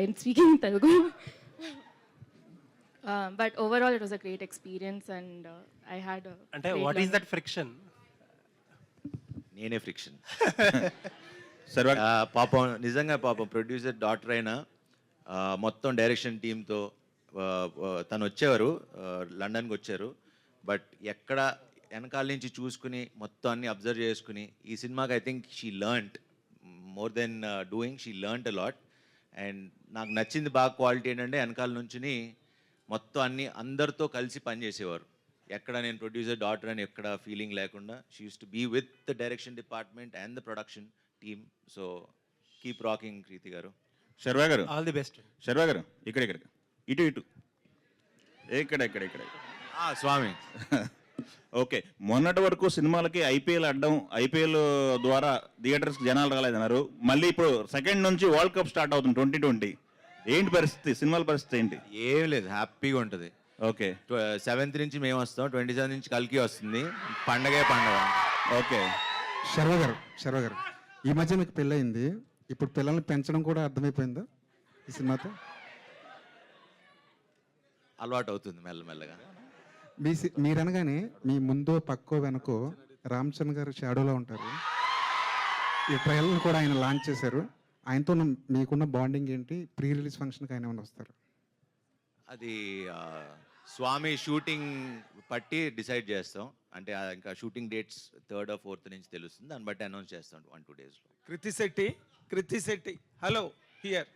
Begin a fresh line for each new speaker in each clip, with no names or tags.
in speaking in Telugu. Uh, but overall, it was a great experience, and uh, I had a.
అంటే
great
what is
learning.
That friction
నేనే friction
సర్వ
పాపం నిజంగా పాపం producer doctor అయినా ఆ, మొత్తం డైరెక్షన్ టీంతో తను వచ్చేవారు ఆ, లండన్కి వచ్చారు బట్ ఎక్కడ వెనకాల నుంచి చూసుకుని మొత్తం అన్ని అబ్జర్వ్ చేసుకుని ఈ సినిమాకి I think she learnt more than doing she learnt a lot and నాకు నచ్చింది బాగా క్వాలిటీ ఏంటంటే వెనకాల నుంచుని మొత్తం అన్ని అందరితో కలిసి పనిచేసేవారు ఎక్కడ నేను ప్రొడ్యూసర్ డాటర్ అని ఎక్కడ ఫీలింగ్ లేకుండా. She use to be with the direction department and the production team so keep rocking Preethi garu.
Sharwa garu.
All the best
Sharwa గారు ఇక్కడ ఇక్కడ. ఇటు ఇటు. ఇక్కడ ఇక్కడ ఇక్కడ.
ఆ, స్వామి.
ఓకే. మొన్నటి వరకు సినిమాలకి ఐపీఎల్ అడ్డం ఐపీఎల్ ద్వారా థియేటర్స్కి జనాలు రాలేదన్నారు. మళ్ళీ ఇప్పుడు సెకండ్ నుంచి వరల్డ్ కప్ స్టార్ట్ అవుతుంది ట్వంటీ ట్వంటీ. ఏంటి పరిస్థితి? సినిమాల పరిస్థితి ఏంటి?
ఏం లేదు. హ్యాపీగా ఉంటుంది.
ఓకే.
సెవెంత్ నుంచి మేము వస్తాం. ట్వంటీ సెవెన్ నుంచి కల్కి వస్తుంది. పండగే పండగ.
ఓకే.
శర్వ గారు శర్వ గారు ఈ మధ్య మీకు పెళ్ళయింది. ఇప్పుడు పిల్లల్ని పెంచడం కూడా అర్థమైపోయిందా ఈ సినిమాతో?
అలవాటు అవుతుంది మెల్లమెల్లగా.
మీ సి- మీరనగానే మీ ముందో పక్కో వెనకో రామ్ చరణ్ గారు షాడోలో ఉంటారు. ఈ ట్రయల్ని కూడా ఆయన లాంచ్ చేశారు. ఆయనతో ఉన్న- మీకున్న బాండింగ్ ఏంటి? ప్రీ రిలీజ్ ఫంక్షన్కి ఆయన ఏమైనా వస్తారు?
అది ఆ, స్వామి షూటింగ్ పట్టి డిసైడ్ చేస్తాం. అంటే ఆ ఇంకా షూటింగ్ డేట్స్ థర్డ్ ఫోర్త్ నుంచి తెలుస్తుంది. దాన్ని బట్టి అనౌన్స్ చేస్తాం వన్ టూ డేస్లో.
Krithi Shetty Krithi Shetty hello here.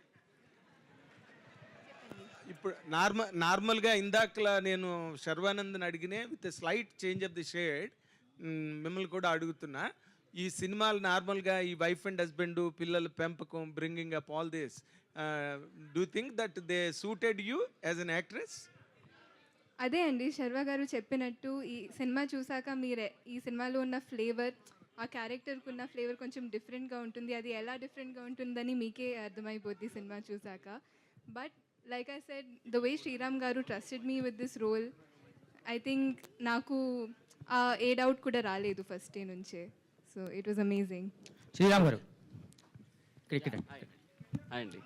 ఇప్పుడు నార్మల్ నార్మల్గా ఇందాకలా నేను శర్వానంద్ని అడిగినే with slight change of the shade మిమ్మల్ని కూడా అడుగుతున్నా. ఈ సినిమాలు నార్మల్గా ఈ వైఫ్ అండ్ హస్బెండ్ పిల్లల పెంపకం bringing up all this do think that they suited you as an actress?
అదే అండి శర్వ గారు చెప్పినట్టు ఈ సినిమా చూసాక మీరే ఈ సినిమాలో ఉన్న ఫ్లేవర్ ఆ క్యారెక్టర్కి ఉన్న ఫ్లేవర్ కొంచెం డిఫరెంట్గా ఉంటుంది. అది ఎలా డిఫరెంట్గా ఉంటుందని మీకే అర్థమైపోద్ది సినిమా చూసాక. But like I said the way Sriram garu trusted me with this role I think నాకు ఏ డౌట్ కూడా రాలేదు ఫస్ట్ డే నుంచే. So it was amazing
Sriram garu
hi అండి.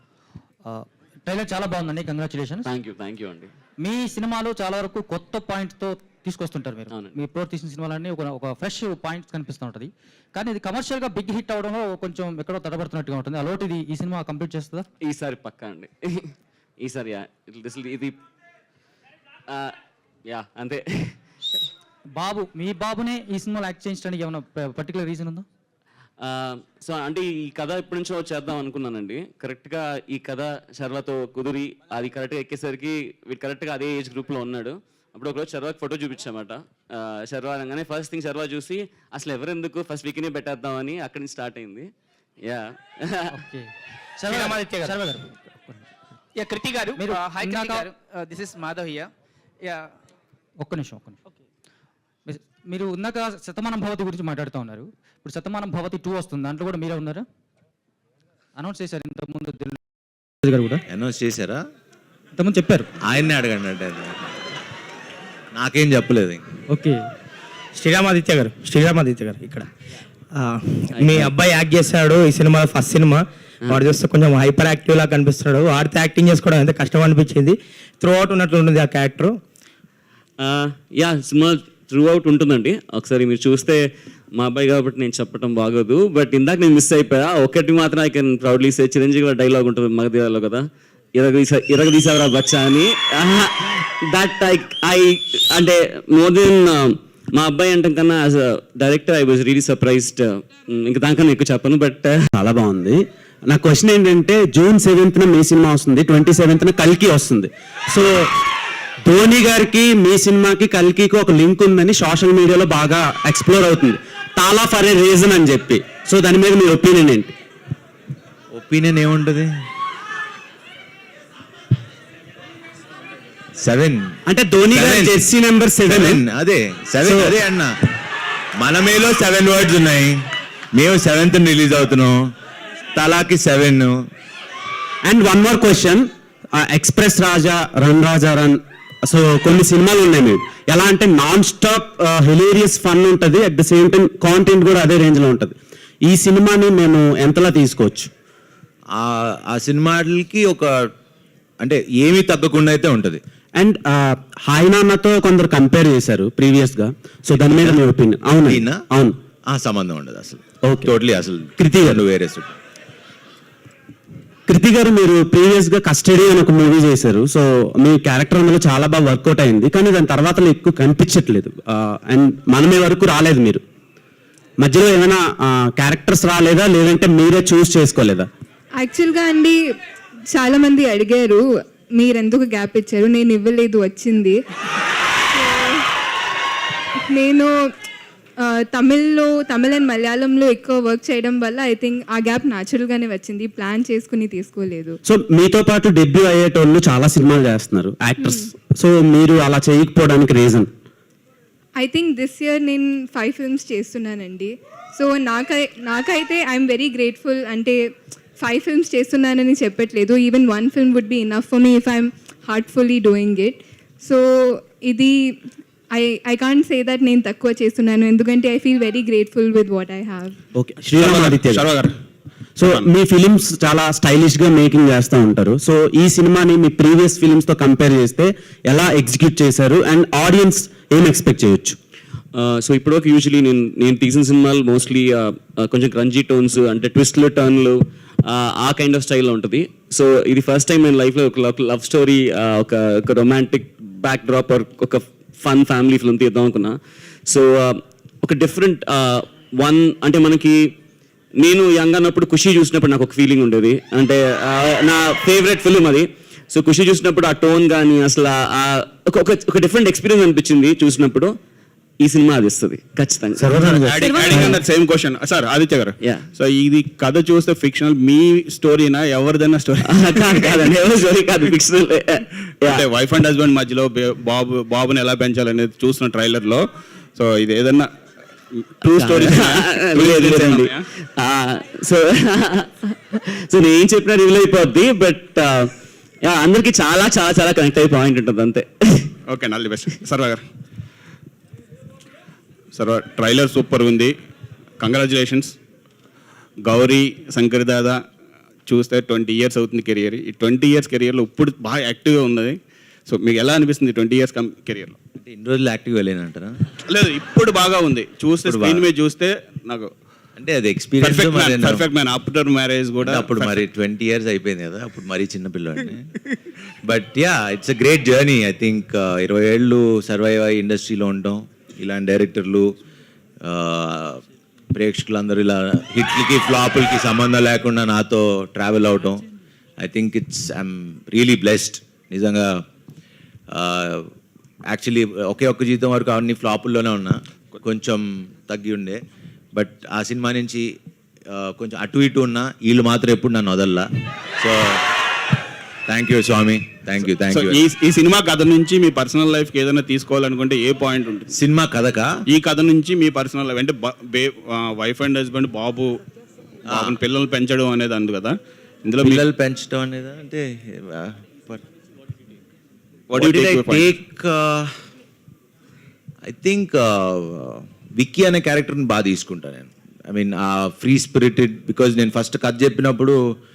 ట్రైలర్ చాలా బాగుందండి. Congratulations
thank you thank you అండి.
మీ సినిమాలో చాలా వరకు కొత్త పాయింట్తో తీసుకొస్తుంటారు మీరు. మీ ఇప్పుడు తీసిన సినిమాలన్నీ ఒక ఒక ఫ్రెష్ పాయింట్స్ కనిపిస్తూ ఉంటుంది. కానీ ఇది కమర్షియల్గా బిగ్ హిట్ అవడంలో కొంచెం ఎక్కడో తడబడుతున్నట్టుగా ఉంటుంది. అలోటి ఇది ఈ సినిమా కంప్లీట్ చేస్తుందా?
ఈసారి పక్కా అండి. ఈసారి ఇది యా అంతే.
బాబు మీ బాబునే ఈ సినిమాలో యాక్ట్ చేయించడానికి ఏమైనా పర్టికులర్ రీజన్ ఉందా?
సో అంటే ఈ కథ ఎప్పటి నుంచో చేద్దాం అనుకున్నానండి. కరెక్ట్గా ఈ కథ శర్వాతో కుదిరి అది కరెక్ట్గా ఎక్కేసరికి వీడు కరెక్ట్గా అదే ఏజ్ గ్రూప్లో ఉన్నాడు. అప్పుడు ఒకరోజు శర్వాకి ఫోటో చూపించామట. శర్వా అనగానే ఫస్ట్ థింగ్ శర్వా చూసి అసలు ఎవరెందుకు ఫస్ట్ వీక్నే పెట్టేద్దామని అక్కడి నుంచి స్టార్ట్ అయింది. యా
ఓకే శర్వ శర్వ గారు
యా కృతి గారు.
మీరు
hi Krithi garu. This is Madhav here yeah.
ఒక్క నిమిషం ఒక్క నిమిషం. మీరు- మీరు ఇందాక శతమానం భవతి గురించి మాట్లాడుతూ ఉన్నారు. ఇప్పుడు శతమానం భవతి టూ వస్తుంది. దాంట్లో కూడా మీరే ఉన్నారు? అనౌన్స్ చేశారు ఇంతకుముందు దిల్ గారు కూడా.
అనౌన్స్ చేశారా?
ఇంతకుముందు చెప్పారు.
ఆయన్నే అడగండి అంటే. నాకేం చెప్పలేదు.
ఓకే శ్రీరామాదిత్య గారు శ్రీరామాదిత్య గారు ఇక్కడ. మీ అబ్బాయి యాక్ట్ చేశాడు ఈ సినిమా ఫస్ట్ సినిమా. వాడు చూస్తే కొంచెం హైపర్ యాక్టివ్ లా కనిపిస్తున్నాడు. వాడితో యాక్టింగ్ చేసుకోవడం ఎంత కష్టం అనిపించింది. త్రూ అవుట్ ఉన్నట్లు ఉంటుంది ఆ క్యారెక్టర్
యా సినిమా త్రూ అవుట్ ఉంటుందండి. ఒకసారి మీరు చూస్తే మా అబ్బాయి కాబట్టి నేను చెప్పడం బాగోదు. బట్ ఇందాక నేను మిస్ అయిపోయా. ఒకటి మాత్రం I can proudly say Chiranjeevi dialogue ఉంటుంది మగధీరాలో కదా. ఇరగదీసా ఇరగదీసావరా బచ్చా అని. దట్ ఐ ఐ అంటే మోర్ దెన్ మా అబ్బాయి అంటే కన్నా as a director I was really surprised ఇంకా దానికన్నా ఎక్కువ చెప్పను బట్
చాలా బాగుంది. నా క్వశ్చన్ ఏంటంటే జూన్ సెవెంత్న మీ సినిమా వస్తుంది ట్వంటీ సెవెంత్న కల్కి వస్తుంది. సో ధోని గారికి మీ సినిమాకి కల్కికి ఒక లింక్ ఉందని సోషల్ మీడియాలో బాగా ఎక్స్ప్లోర్ అవుతుంది. తాలా ఫర్ ఏ రీజన్ అని చెప్పి. సో దాని మీద మీ ఒపీనియన్ ఏంటి?
ఒపీనియన్ ఏముంటుంది? సెవెన్.
అంటే ధోని గారి. Jersey number seven.
అదే సెవెన్ అదే అన్న. మన మేలో సెవెన్ వర్డ్స్ ఉన్నాయి. మేము సెవెంత్ రిలీజ్ అవుతున్నాం. తలాకి seven
and one more question Express Raja Run Raja Run so కొన్ని సినిమాలు ఉన్నాయి మీరు. ఎలా అంటే నాన్ స్టాప్ హిలేరియస్ ఫన్ ఉంటుంది. At the same time content కూడా అదే రేంజ్లో ఉంటుంది. ఈ సినిమాని మేము ఎంతలా తీసుకోవచ్చు?
ఆ- సినిమాలకి ఒక అంటే ఏమీ తగ్గకుండా అయితే ఉంటుంది.
అండ్ హాయ్ నాన్నతో కొందరు కంపేర్ చేశారు ప్రీవియస్గా సో దాని మీద మీ ఒపీనియన్. అవును? అవును.
ఆ సంబంధం ఉండదు అసలు.
Okay.
టోటలీ అసలు
కృతి
వేరే
కృతి గారు మీరు ప్రీవియస్గా కస్టడీ అని ఒక మూవీ చేశారు. సో మీ క్యారెక్టర్ అందులో చాలా బాగా వర్కౌట్ అయింది. కానీ దాని తర్వాత ఎక్కువ కనిపించట్లేదు. Uh, అండ్ మనమే వరకు రాలేదు మీరు. మధ్యలో ఏమైనా uh, క్యారెక్టర్స్ రాలేదా? లేదంటే మీరే చూస్ చేసుకోలేదా?
యాక్చువల్గా అండి చాలామంది అడిగారు మీరు ఎందుకు గ్యాప్ ఇచ్చారు? నేను ఇవ్వలేదు వచ్చింది. నేను తమిళ్ళో తమిళ్ అండ్ మలయాళంలో ఎక్కువ వర్క్ చేయడం వల్ల ఐ థింక్ ఆ గ్యాప్ న్యాచురల్గానే వచ్చింది. ప్లాన్ చేసుకుని తీసుకోలేదు.
సో మీతో పాటు డెబ్యూ అయ్యేటోళ్ళు చాలా సినిమాలు చేస్తున్నారు యాక్టర్స్ సో మీరు అలా చేయకపోవడానికి reason
I think this year నేను ఫైవ్ ఫిల్మ్స్ చేస్తున్నానండి. సో నాకై నాకైతే ఐఎమ్ వెరీ గ్రేట్ఫుల్ అంటే ఫైవ్ ఫిల్మ్స్ చేస్తున్నానని చెప్పట్లేదు. Even one film would be enough for me if I'm heartfully doing it so ఇది I I can't say that నేను తక్కువ చేస్తున్నాను ఎందుకంటే I feel very grateful with what I have
okay Sriramaditya
Sharwa garu.
So me films చాలా స్టైలిష్గా making చేస్తూ ఉంటారు. So ఈ సినిమాని మీ ప్రీవియస్ ఫిలిమ్స్తో కంపేర్ చేస్తే ఎలా ఎగ్జిక్యూట్ చేశారు? అండ్ ఆడియన్స్ ఏం ఎక్స్పెక్ట్ చేయొచ్చు?
సో ఇప్పటివరకు యూజువలీ నేను నేను తీసిన సినిమాలు మోస్ట్లీ కొంచెం క్రంజీ టోన్స్ అంటే ట్విస్ట్లు టర్న్లు ఆ కైండ్ ఆఫ్ స్టైల్లో ఉంటుంది. సో ఇది ఫస్ట్ టైం నేను లైఫ్లో ఒక లవ్ స్టోరీ ఒక ఒక రొమాంటిక్ బ్యాక్ డ్రాప్ ఒక ఫన్ ఫ్యామిలీ ఫిల్మ్ తీద్దాం అనుకున్నా. సో uh, ఒక డిఫరెంట్ వన్ uh, అంటే మనకి నేను యంగ్ అన్నప్పుడు ఖుషి చూసినప్పుడు నాకు ఒక ఫీలింగ్ ఉండేది. అంటే uh, నా ఫేవరెట్ ఫిలిం అది. సో ఖుషి చూసినప్పుడు ఆ టోన్ కానీ అసలు ఒక- ఒక డిఫరెంట్ ఎక్స్పీరియన్స్ అనిపించింది చూసినప్పుడు. ఈ సినిమా అది ఇస్తుంది ఖచ్చితంగా.
సేమ్ క్వశ్చన్ సార్ ఆదిత్య గారు. సో ఇది కథ చూస్తే ఫిక్షనల్ మీ స్టోరీనా ఎవరిదైనా స్టోరీ
కాదు కాదండి ఎవరు story కాదు ఫిక్షనల్
అంటే వైఫ్ అండ్ హస్బెండ్ మధ్యలో బాబు బాబుని ఎలా పెంచాలనేది చూసిన ట్రైలర్లో సో ఇది ఏదన్నా ట్రూ స్టోరీ
సో సో నేను ఏం చెప్పినా రివీల్ అయిపోద్ది బట్ అందరికి చాలా చాలా చాలా కనెక్ట్ అయ్యే పాయింట్ ఉంటుంది అంతే.
ఓకే నల్లి best Sharwa garu. Sharwa trailer super ఉంది. కంగ్రాచులేషన్స్ గౌరీ శంకర్ దాదా చూస్తే ట్వంటీ ఇయర్స్ అవుతుంది కెరియర్. ఈ ట్వంటీ ఇయర్స్ కెరియర్లో ఇప్పుడు బాగా యాక్టివ్గా ఉన్నది. సో మీకు ఎలా అనిపిస్తుంది ట్వంటీ ఇయర్స్ కమ్ కెరియర్లో?
అంటే ఇన్ని రోజులు యాక్టివ్ వెళ్ళేనంటారా
లేదు ఇప్పుడు బాగా ఉంది. చూస్తే స్క్రీన్. మీద చూస్తే నాకు
అంటే అది experience
perfect man after marriage కూడా
అప్పుడు మరి ట్వంటీ ఇయర్స్ అయిపోయింది కదా అప్పుడు మరీ చిన్న పిల్లోడిని but yeah it's a great journey I think ఇరవై ఏళ్ళు సర్వైవ్ అయ్యి ఇండస్ట్రీలో ఉండటం ఇలాంటి డైరెక్టర్లు ప్రేక్షకులందరూ ఇలా హిట్లకి ఫ్లాపులకి సంబంధం లేకుండా నాతో ట్రావెల్ అవటం I think it's I'm really blessed నిజంగా యాక్చువల్లీ ఒకే ఒక్క జీతం వరకు అన్ని ఫ్లాపుల్లోనే ఉన్నా. కొంచెం తగ్గి ఉండే. బట్ ఆ సినిమా నుంచి కొంచెం అటు ఇటు ఉన్నా వీళ్ళు మాత్రం ఎప్పుడు నన్ను వదల్లా. సో థ్యాంక్ యూ స్వామి థ్యాంక్ యూ థ్యాంక్ యూ
ఈ ఈ సినిమా కథ నుంచి మీ పర్సనల్ లైఫ్కి ఏదైనా తీసుకోవాలనుకుంటే ఏ పాయింట్ ఉంటుంది?
సినిమా కథకా?
ఈ కథ నుంచి మీ పర్సనల్ లైఫ్ అంటే వైఫ్ అండ్ హస్బెండ్ బాబు పిల్లలు పెంచడం అనేది అందు కదా. ఇందులో
పిల్లలు పెంచడం అనేది అంటే? టేక్ ఐ థింక్ విక్కీ అనే క్యారెక్టర్ని బాగా తీసుకుంటాను నేను. ఐ మీన్ ఆ ఫ్రీ స్పిరిటెడ్ బికాజ్ నేను ఫస్ట్ కథ చెప్పినప్పుడు